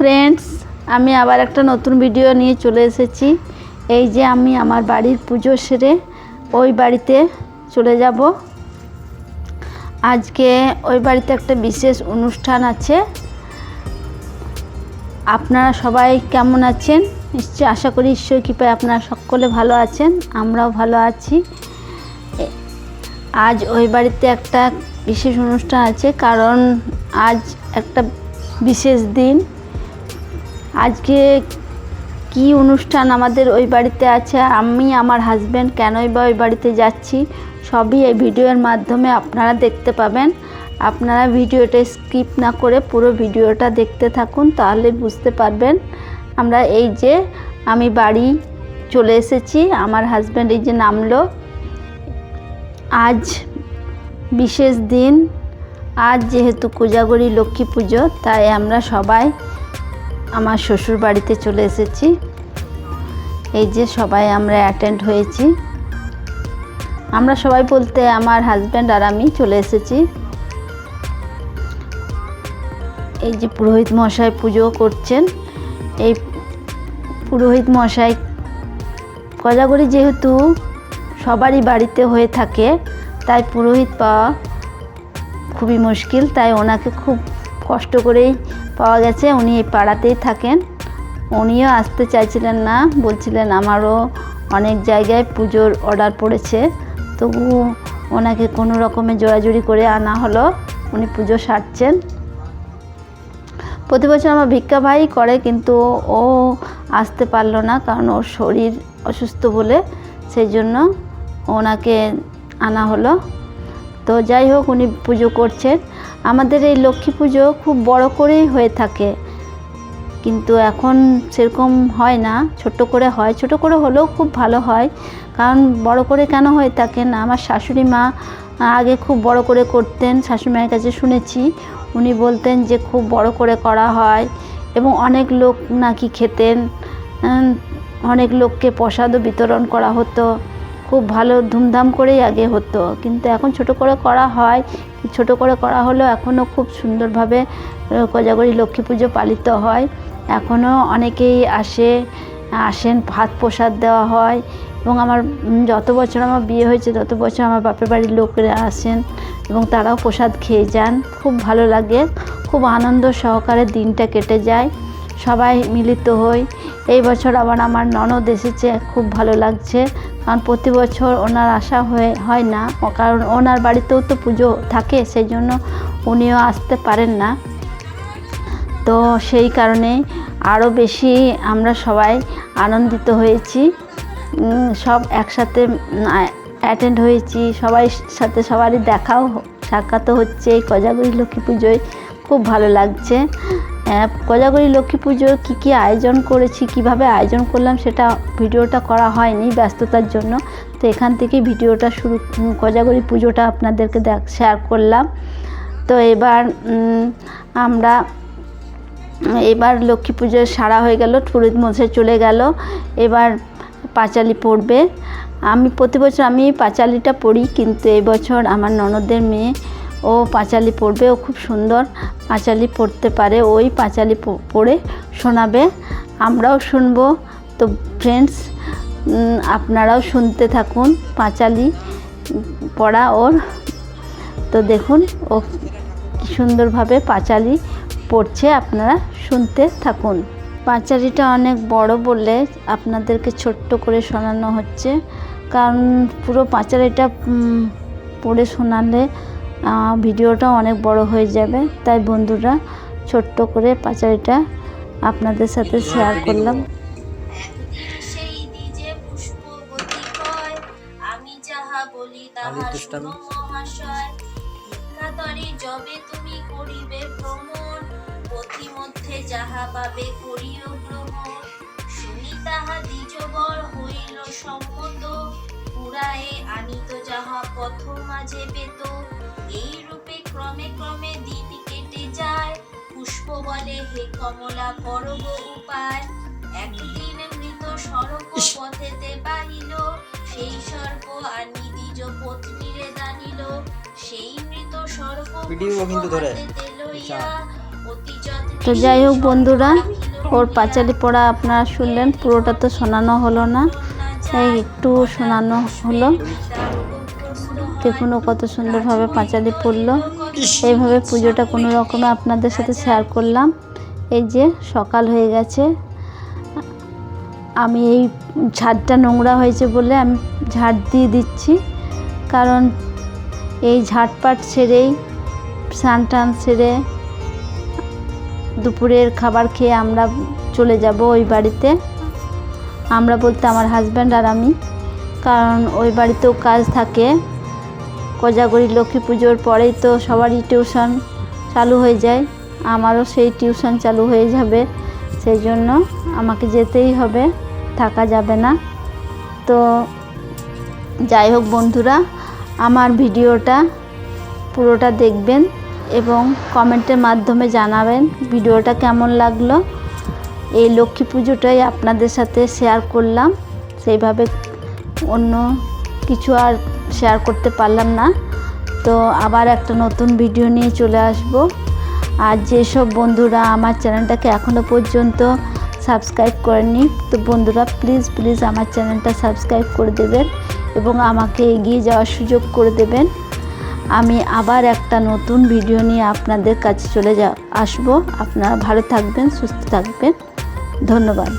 Friends আমি আবার একটা নতুন ভিডিও নিয়ে চলে এসেছি। এই যে আমি আমার বাড়ির পুজো সেরে ওই বাড়িতে চলে যাব। আজকে ওই বাড়িতে একটা বিশেষ অনুষ্ঠান আছে। আপনারা সবাই কেমন আছেন? নিশ্চয়ই আশা করি ঈশ্বর কৃপায় আপনারা সকলে ভালো আছেন, আমরাও ভালো আছি। আজ ওই বাড়িতে একটা বিশেষ অনুষ্ঠান আছে, কারণ আজ একটা বিশেষ দিন। আজকে কি অনুষ্ঠান আমাদের ওই বাড়িতে আছে? আমি, আমার হাজব্যান্ড কেনই বা ওই বাড়িতে যাচ্ছি? সবই এই ভিডিওর মাধ্যমে আপনারা দেখতে পাবেন। আপনারা ভিডিওটা স্কিপ না করে পুরো ভিডিওটা দেখতে থাকুন, তাহলে বুঝতে পারবেন। আমরা এই যে আমি বাড়ি চলে এসেছি, আমার হাজব্যান্ড এই যে নামলো। আজ বিশেষ দিন, আজ যেহেতু কোজাগরি লক্ষ্মী পুজো, তাই আমরা সবাই আমার শ্বশুর বাড়িতে চলে এসেছি। এই যে সবাই আমরা অ্যাটেন্ড হয়েছি। আমরা সবাই বলতে আমার হাজব্যান্ড আর আমি চলে এসেছি। এই যে পুরোহিত মশাই পুজো করছেন। এই পুরোহিত মশাই কোজাগরি যেহেতু সবারই বাড়িতে হয়ে থাকে, তাই পুরোহিত পাওয়া খুবই মুশকিল, তাই ওনাকে খুব কষ্ট করেই পাওয়া গেছে। উনি এই পাড়াতেই থাকেন। উনিও আসতে চাইছিলেন না, বলছিলেন আমারও অনেক জায়গায় পুজোর অর্ডার পড়েছে। তবু ওনাকে কোনো রকমে জোড়াজুড়ি করে আনা হলো। উনি পুজো সারছেন। প্রতি বছর আমার ভিক্ষা ভাই করে, কিন্তু ও আসতে পারল না কারণ ওর শরীর অসুস্থ বলে। সেই জন্য ওনাকে আনা হলো। তো যাই হোক, উনি পুজো করছেন। আমাদের এই লক্ষ্মী পুজো খুব বড় করেই হয়ে থাকে। কিন্তু এখন সেরকম হয় না। ছোট করে হয়। ছোট করে হলেও খুব ভালো হয়। কারণ বড় করে কেন হয়ে থাকে না? আমার শাশুড়ি মা আগে খুব বড় করে করতেন। শাশুড়ি মায়ের কাছে শুনেছি। উনি বলতেন যে, খুব বড় করে করা হয়। এবং অনেক লোক নাকি খেতেন। অনেক লোককে প্রসাদও বিতরণ করা হতো। খুব ভালো ধুমধাম করেই আগে হতো। কিন্তু এখন ছোট করে করা হয়, ছোট করে করা হলেও এখনও খুব সুন্দরভাবে কোজাগরি লক্ষ্মী পুজো পালিত হয়। এখনও অনেকেই আসে, আসেন, ভাত প্রসাদ দেওয়া হয়। এবং আমার যত বছর আমার বিয়ে হয়েছে, তত বছর আমার বাপের বাড়ির লোকেরা আসেন এবং তারাও প্রসাদ খেয়ে যান। খুব ভালো লাগে, খুব আনন্দ সহকারে দিনটা কেটে যায়। সবাই মিলিত হই। এই বছর আবার আমার ননদ এসেছে, খুব ভালো লাগছে। কারণ প্রতি বছর ওনার আসা হয়ে, হয় না। কারণ ওনার বাড়িতেও তো পুজো থাকে সেই জন্য উনিও আসতে পারেন না। তো সেই কারণে আরও বেশি আমরা সবাই আনন্দিত হয়েছি। সব একসাথে অ্যাটেন্ড হয়েছি। সবাই সাথে সবারই দেখাও, সাক্ষাৎও হচ্ছে। এই কোজাগরি লক্ষ্মী পুজোয় খুব ভালো লাগছে। কোজাগরি লক্ষ্মী পুজোর কী কী আয়োজন করেছি, কীভাবে আয়োজন করলাম সেটা ভিডিওটা করা হয়নি ব্যস্ততার জন্য। তো এখান থেকে ভিডিওটা শুরু কোজাগরি পুজোটা আপনাদেরকে দেখ শেয়ার করলাম। তো এবার আমরা, এবার লক্ষ্মী পুজো সারা হয়ে গেল, পুরোহিত মশাই চলে গেল। এবার পাঁচালি পড়বে। আমি প্রতি বছর, আমি পাঁচালিটা পড়ি, কিন্তু এবছর আমার ননদের মেয়ে ও পাঁচালি পড়বে, ও খুব সুন্দর পাঁচালি পড়তে পারে, ওই পাঁচালি পড়ে শোনাবে, আমরাও শুনব। তো ফ্রেন্ডস আপনারাও শুনতে থাকুন পাঁচালি পড়া ওর। তো দেখুন ও সুন্দরভাবে পাঁচালি পড়ছে, আপনারা শুনতে থাকুন। পাঁচালিটা অনেক বড় বললে আপনাদেরকে ছোট্ট করে শোনানো হচ্ছে। কারণ পুরো পাঁচালিটা পড়ে শোনালে ভিডিওটা অনেক বড় হয়ে যাবে তাই বন্ধুরা ছোট্ট করে পাঁচালিটা আপনাদের সাথে শেয়ার করলাম। মহাশয়। তুমি করিবে ভ্রমণ পথিমধ্যে যাহা পাবে করিও গ্রহণ শুনি তাহা দ্বিজবর হইল সম্মত পুরায়ে আনিত যাহা পথ মাঝে পেত। এই রূপে ক্রমে ক্রমে দিন কেটে যায়। পুষ্প বলে হে কমলা করব উপায়। একদিন মৃত সড়ক পথেতে বাহিল সেই সর্প আনি দ্বিজ পত্নীরে দানিল। সেই মৃত সর্প ভিডিও কিন্তু ধরে। লইয়া অতি যত্নে তো যাই হোক বন্ধুরা ওর পাঁচালি পড়া আপনারা শুনলেন পুরোটা তো শোনানো হলো না। একটু শোনানো হলো। দেখুন কত সুন্দরভাবে পাঁচালি পড়ল। এইভাবে পুজোটা কোনো রকমে আপনাদের সাথে শেয়ার করলাম। এই যে সকাল হয়ে গেছে। আমি এই ঝাড়টা নোংরা হয়েছে বলে আমি ঝাড় দিয়ে দিচ্ছি। কারণ এই ঝাড়পাট সেরেই, স্নান টান সেরে দুপুরের খাবার খেয়ে আমরা চলে যাব ওই বাড়িতে। আমরা বলতে আমার হাজব্যান্ড আর আমি। কারণ ওই বাড়িতেও কাজ থাকে। কোজাগরি লক্ষ্মী পুজোর পরেই তো সবারই টিউশন চালু হয়ে যায়। আমারও সেই টিউশন চালু হয়ে যাবে, সেই জন্য আমাকে যেতেই হবে, থাকা যাবে না। তো যাই হোক বন্ধুরা, আমার ভিডিওটা পুরোটা দেখবেন এবং কমেন্টের মাধ্যমে জানাবেন ভিডিওটা কেমন লাগল। এই লক্ষ্মী পুজোটাই আপনাদের সাথে শেয়ার করলাম, সেইভাবে অন্য কিছু আর শেয়ার করতে পারলাম না। তো আবার একটা নতুন ভিডিও নিয়ে চলে আসব। আর যেসব বন্ধুরা আমার চ্যানেলটাকে এখনও পর্যন্ত সাবস্ক্রাইব করেনি, তো বন্ধুরা প্লিজ প্লিজ আমার চ্যানেলটা সাবস্ক্রাইব করে দেবেন এবং আমাকে এগিয়ে যাওয়ার সুযোগ করে দেবেন। আমি আবার একটা নতুন ভিডিও নিয়ে আপনাদের কাছে চলে যা, আসব। আপনারা ভালো থাকবেন, সুস্থ থাকবেন। ধন্যবাদ।